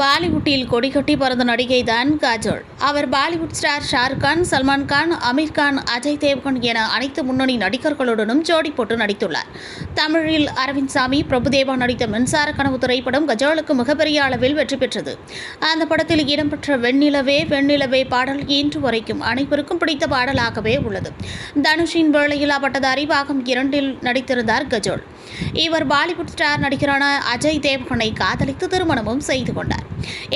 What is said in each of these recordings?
பாலிவுட்டில் கொடிகட்டி பறந்த நடிகை தான் காஜோல். அவர் பாலிவுட் ஸ்டார் ஷாருக்கான் சல்மான் கான் அமீர் கான் அஜய் தேவ்கன் என அனைத்து முன்னணி நடிகர்களுடனும் ஜோடி போட்டு நடித்துள்ளார். தமிழில் அரவிந்த் சாமி பிரபுதேவா நடித்த மின்சார கனவு திரைப்படம் கஜோலுக்கு மிகப்பெரிய அளவில் வெற்றி பெற்றது. அந்த படத்தில் இடம்பெற்ற வெண்ணிலவே வெண்ணிலவே பாடல் இன்று வரைக்கும் அனைவருக்கும் பிடித்த பாடலாகவே உள்ளது. தனுஷின் வேளையில்லா பட்டதாரி பாகம் இரண்டில் நடித்திருந்தார் கஜோல். இவர் பாலிவுட் ஸ்டார் நடிகரான அஜய் தேவ்கனை காதலித்து திருமணமும் செய்து கொண்டார்.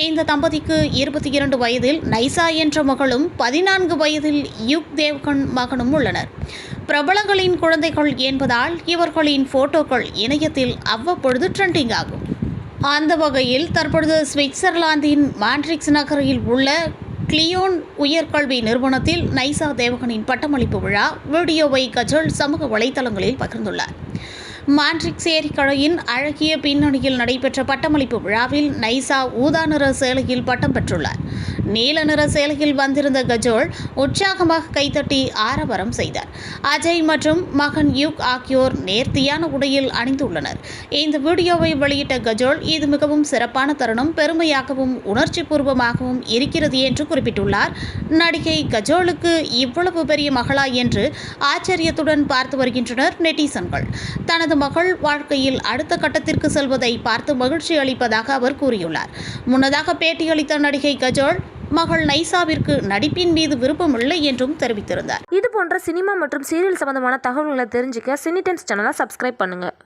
இந்த தம்பதிக்கு இருபத்தி இரண்டு வயதில் நைசா என்ற மகளும் பதினான்கு வயதில் யுக் தேவ்கன் மகனும் உள்ளனர். பிரபலங்களின் குழந்தைகள் என்பதால் இவர்களின் போட்டோக்கள் இணையத்தில் அவ்வப்பொழுது ட்ரெண்டிங் ஆகும். அந்த வகையில் தற்பொழுது சுவிட்சர்லாந்தின் மாண்ட்ரிக்ஸ் நகரில் உள்ள கிளியோன் உயர்கல்வி நிறுவனத்தில் நைசா தேவகனின் பட்டமளிப்பு விழா வீடியோவை கஜல் சமூக வலைதளங்களில் பகிர்ந்துள்ளார். மாண்ட்ரிக்ஸ் கலையின் அழகிய பின்னணியில் நடைபெற்ற பட்டமளிப்பு விழாவில் நைசா ஊதா நிற சேலையில் பட்டம் பெற்றுள்ளார். நீல நிற சேலையில் வந்திருந்த கஜோல் உற்சாகமாக கைத்தட்டி ஆரவாரம் செய்தார். அஜய் மற்றும் மகன் யூக் ஆகியோர் நேர்த்தியான உடையில் அணிந்துள்ளனர். இந்த வீடியோவை வெளியிட்ட கஜோல் இது மிகவும் சிறப்பான தருணம். பெருமையாகவும் உணர்ச்சி பூர்வமாகவும் இருக்கிறது என்று குறிப்பிட்டுள்ளார். நடிகை கஜோலுக்கு இவ்வளவு பெரிய மகளா என்று ஆச்சரியத்துடன் பார்த்து வருகின்றனர் நெட்டிசன்கள். தனது மகள் வாழ்க்கையில் அடுத்த கட்டத்திற்கு செல்வதை பார்த்து மகிழ்ச்சி அளிப்பதாக அவர் கூறியுள்ளார். முன்னதாக பேட்டியளித்த நடிகை கஜோல் மகள் நைசாவிற்கு நடிப்பின் மீது விருப்பமில்லை என்றும் தெரிவித்திருந்தார். இது போன்ற சினிமா மற்றும் சீரியல் சம்பந்தமான தகவல்களை தெரிஞ்சுக்க சினி டைம்ஸ் சேனலை சப்ஸ்கிரைப் பண்ணுங்கள்